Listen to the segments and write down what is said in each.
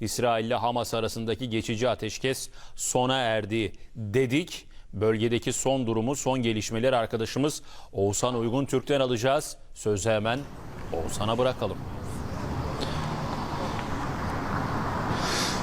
İsrail ile Hamas arasındaki geçici ateşkes sona erdi dedik. Bölgedeki son durumu, son gelişmeleri arkadaşımız Oğuzhan Uygun Türk'ten alacağız. Sözü hemen Oğuzhan'a bırakalım.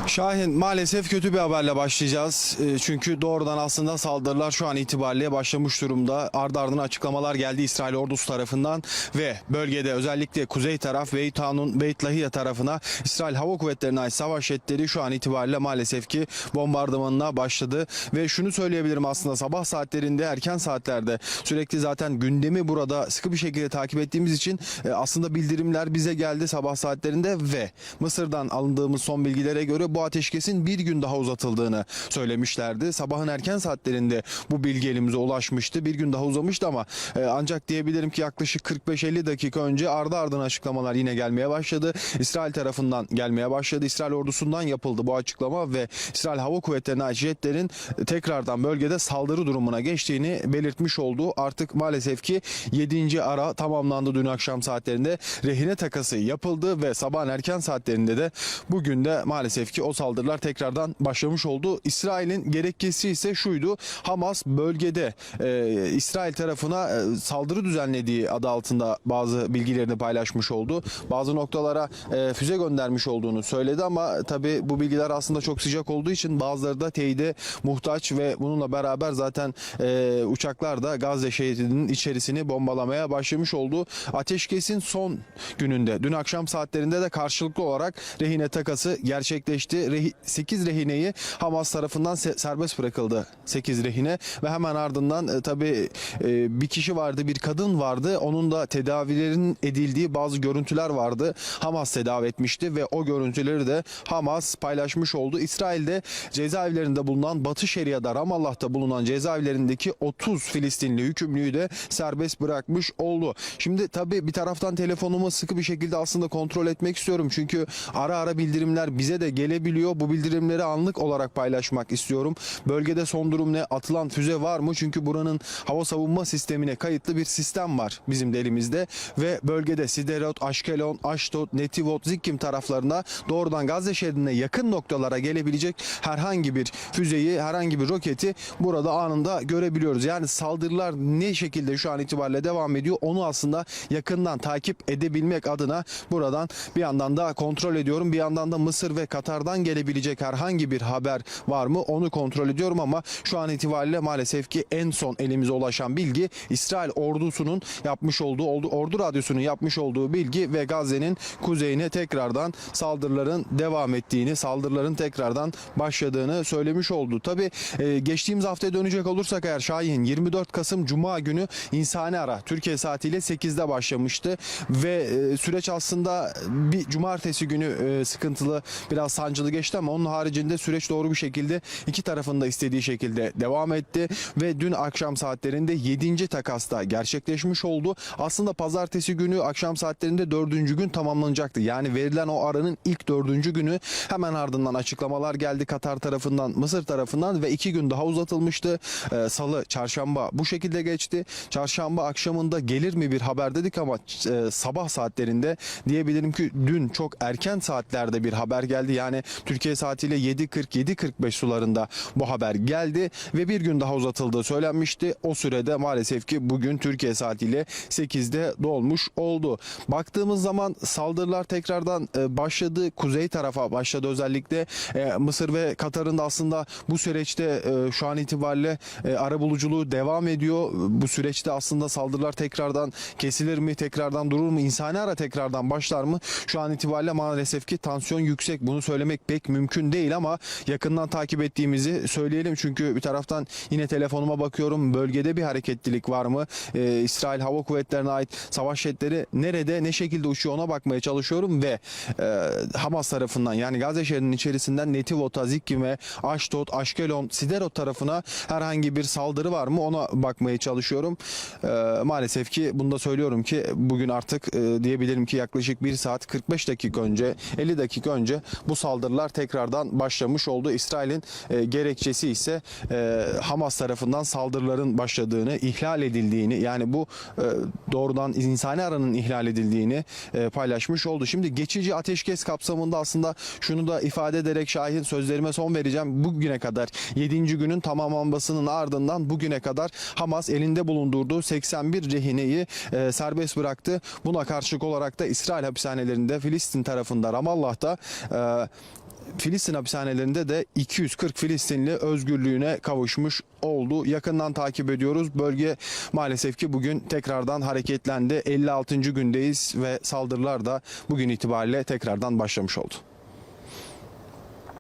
Şahin maalesef kötü bir haberle başlayacağız. E, Çünkü doğrudan aslında saldırılar şu an itibariyle başlamış durumda. Ardı ardına açıklamalar geldi İsrail ordusu tarafından ve bölgede özellikle kuzey taraf Beit Lahiya tarafına İsrail Hava Kuvvetleri'ne ait savaş jetleri şu an itibariyle maalesef ki bombardımanına başladı. Ve şunu söyleyebilirim aslında sabah saatlerinde erken saatlerde sürekli zaten gündemi burada sıkı bir şekilde takip ettiğimiz için e, aslında bildirimler bize geldi sabah saatlerinde ve Mısır'dan alındığımız son bilgilere göre bu ateşkesin bir gün daha uzatıldığını söylemişlerdi. Sabahın erken saatlerinde bu bilgi elimize ulaşmıştı. Bir gün daha uzamıştı ama e, ancak diyebilirim ki yaklaşık 45-50 dakika önce ardı ardına açıklamalar yine gelmeye başladı. İsrail tarafından gelmeye başladı. İsrail ordusundan yapıldı bu açıklama ve İsrail Hava Kuvvetleri'ne jetlerin tekrardan bölgede saldırı durumuna geçtiğini belirtmiş oldu. Artık maalesef ki 7. ara tamamlandı dün akşam saatlerinde. Rehine takası yapıldı ve sabahın erken saatlerinde de bugün de maalesef ki o saldırılar tekrardan başlamış oldu. İsrail'in gerekçesi ise şuydu. Hamas bölgede e, İsrail tarafına e, saldırı düzenlediği adı altında bazı bilgilerini paylaşmış oldu. Bazı noktalara e, füze göndermiş olduğunu söyledi ama tabi bu bilgiler aslında çok sıcak olduğu için bazıları da teyide muhtaç ve bununla beraber zaten e, uçaklar da Gazze şehrinin içerisini bombalamaya başlamış oldu. Ateşkesin son gününde dün akşam saatlerinde de karşılıklı olarak rehine takası gerçekleşti. 8 rehineyi Hamas tarafından se- serbest bırakıldı. 8 rehine ve hemen ardından e, tabii e, bir kişi vardı, bir kadın vardı. Onun da tedavilerin edildiği bazı görüntüler vardı. Hamas tedavi etmişti ve o görüntüleri de Hamas paylaşmış oldu. İsrail'de cezaevlerinde bulunan Batı Şeria'da Ramallah'ta bulunan cezaevlerindeki 30 Filistinli hükümlüyü de serbest bırakmış oldu. Şimdi tabii bir taraftan telefonumu sıkı bir şekilde aslında kontrol etmek istiyorum. Çünkü ara ara bildirimler bize de gelebiliyor. Bu bildirimleri anlık olarak paylaşmak istiyorum. Bölgede son durum ne? Atılan füze var mı? Çünkü buranın hava savunma sistemine kayıtlı bir sistem var bizim de elimizde ve bölgede Siderot, Ashkelon, Ashdod, Netivot, Zikkim taraflarına doğrudan Gazze şehrine yakın noktalara gelebilecek herhangi bir füzeyi, herhangi bir roketi burada anında görebiliyoruz. Yani saldırılar ne şekilde şu an itibariyle devam ediyor onu aslında yakından takip edebilmek adına buradan bir yandan da kontrol ediyorum. Bir yandan da Mısır ve Katar'dan gelebilecek herhangi bir haber var mı onu kontrol ediyorum ama şu an itibariyle maalesef ki en son elimize ulaşan bilgi İsrail ordusunun yapmış olduğu ordu, radyosunun yapmış olduğu bilgi ve Gazze'nin kuzeyine tekrardan saldırıların devam ettiğini, saldırıların tekrardan başladığını söylemiş oldu. Tabi geçtiğimiz haftaya dönecek olursak eğer Şahin 24 Kasım Cuma günü insani ara Türkiye saatiyle 8'de başlamıştı ve e, süreç aslında bir cumartesi günü e, sıkıntılı biraz sancılı geçti ama onun haricinde süreç doğru bir şekilde iki tarafın da istediği şekilde devam etti ve dün akşam saatlerinde 7. takasta gerçekleşmiş oldu. Aslında pazartesi günü akşam saatlerinde 4. gün tamamlanacaktı. Yani verilen o aranın ilk 4. günü hemen ardından açıklamalar geldi Katar tarafından, Mısır tarafından ve iki gün daha uzatılmıştı. Ee, Salı, çarşamba bu şekilde geçti. Çarşamba akşamında gelir mi bir haber dedik ama e, sabah saatlerinde diyebilirim ki dün çok erken saatlerde bir haber geldi. Yani Türkiye saatiyle 7.40-7.45 sularında bu haber geldi ve bir gün daha uzatıldığı söylenmişti. O sürede maalesef ki bugün Türkiye saatiyle 8'de dolmuş oldu. Baktığımız zaman saldırılar tekrardan e, başladı. Kuzey tarafa başladı özellikle e, Mısır ve Katar'ın da aslında bu süreçte e, şu an itibariyle arabuluculuğu devam ediyor. Bu süreçte aslında saldırılar tekrardan kesilir mi, tekrardan durur mu, insani ara tekrardan başlar mı? Şu an itibariyle maalesef ki tansiyon yüksek. Bunu söylemek pek mümkün değil ama yakından takip ettiğimizi söyleyelim. Çünkü bir taraftan yine telefonuma bakıyorum. Bölgede bir hareketlilik var mı? Ee, İsrail Hava Kuvvetleri'ne ait savaş jetleri nerede, ne şekilde uçuyor ona bakmaya çalışıyorum ve e, Hamas tarafından yani Gazze şehrinin içerisinden Netivot'a, Zikkim'e, Ashdod, Ashkelon, Siderot tarafına herhangi bir saldırı var mı ona bakmaya çalışıyorum. E, maalesef ki bunu da söylüyorum ki bugün artık e, diyebilirim ki yaklaşık 1 saat 45 dakika önce 50 dakika önce bu saldırılar saldırılar tekrardan başlamış oldu. İsrail'in e, gerekçesi ise e, Hamas tarafından saldırıların başladığını, ihlal edildiğini yani bu e, doğrudan insani aranın ihlal edildiğini e, paylaşmış oldu. Şimdi geçici ateşkes kapsamında aslında şunu da ifade ederek Şahin sözlerime son vereceğim. Bugüne kadar 7. günün tamamlanmasının ardından bugüne kadar Hamas elinde bulundurduğu 81 rehineyi e, serbest bıraktı. Buna karşılık olarak da İsrail hapishanelerinde Filistin tarafında Ramallah'ta e, Filistin hapishanelerinde de 240 Filistinli özgürlüğüne kavuşmuş oldu. Yakından takip ediyoruz. Bölge maalesef ki bugün tekrardan hareketlendi. 56. gündeyiz ve saldırılar da bugün itibariyle tekrardan başlamış oldu.